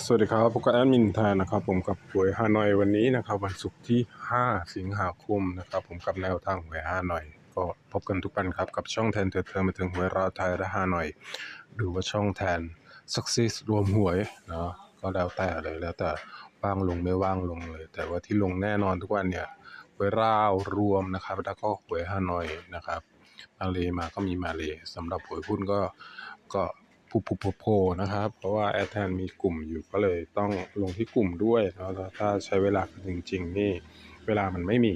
สวัสดีครับพบกับแอดมินไทยนะครับ ผมกับหวยฮานอยวันนี้นะครับ วันศุกร์ที่ 5 สิงหาคมนะครับ ผมกับแนวทางหวยฮานอย ก็พบกันทุกวันครับกับช่องแทนเถิดเทิงมาถึงหวยราไทยและฮานอยหรือว่าช่องแทน success รวมหวยเนาะก็แล้วแต่เลยแล้วแต่ว่างลงไม่ว่างลงเลย แต่ว่าที่ลงแน่นอนทุกวันเนี่ยหวยราวรวมนะครับ แล้วก็หวยฮานอยนะครับมาเลมาก็มีมาเลสำหรับหวยหุ้นก็ก็ โผโผนะครับ เพราะว่าแอดแทนมีกลุ่มอยู่ก็เลยต้องลงที่กลุ่มด้วยเนาะถ้าใช้เวลาจริง ๆ นี่เวลามันไม่มี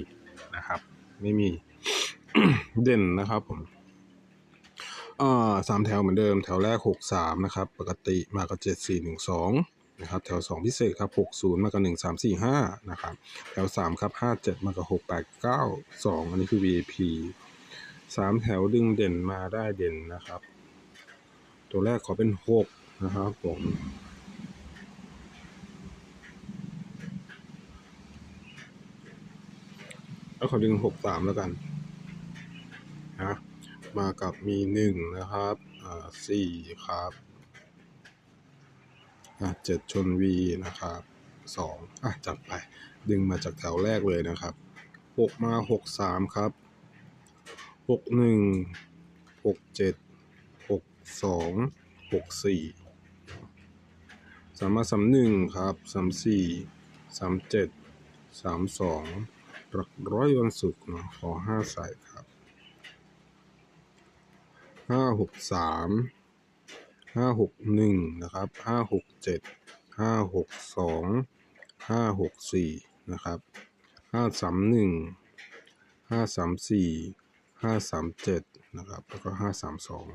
นะครับ ไม่มีเด่นนะครับผมอ่าสามแถวเหมือนเดิมแถวแรกหกสามนะครับ ปกติมากับเจ็ดสี่หนึ่งสองนะครับแถวสองพิเศษครับหกศูนย์มากับหนึ่งสามสี่ห้านะครับ แถวสามครับห้าเจ็ดมากับหกแปดเก้าสองอันนี้คือ VIP สามแถวดึงเด่นมาได้เด่นนะครับ ตัวแรกขอเป็นหกนะครับผมแล้วขอดึงหกสามแล้วกันนะมากับมีหนึ่งนะครับอ่าสี่ครับอะเจ็ดชนวีนะครับสองอะจัดไป ดึงมาจากแถวแรกเลยนะครับหกมาหกสามครับหกหนึ่งหกเจ็ด สองหกสี่สามสามหนึ่งครับสามสี่สามเจ็ดสามสองหลักร้อยวันศุกร์เนาะขอห้าใส่ครับห้าหกสามห้าหกหนึ่งนะครับห้าหกเจ็ดห้าหกสองห้าหกสี่นะครับห้าสามหนึ่งห้าสามสี่ห้าสามเจ็ดนะครับ แล้วก็ห้าสามสอง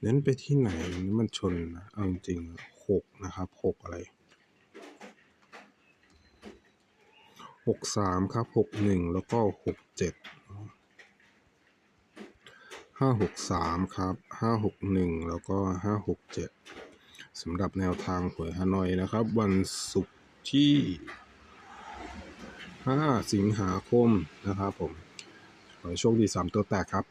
เน้นไปที่ไหนมันชนนะเอาจริงๆหกนะครับหกอะไรหกสามครับหกหนึ่งแล้วก็หกเจ็ดห้าหกสามครับห้าหกหนึ่งแล้วก็ห้าหกเจ็ดสำหรับแนวทางหวยฮานอยนะครับ วันศุกร์ที่5สิงหาคมนะครับผมขอให้โชคดี3ตัวแตกครับ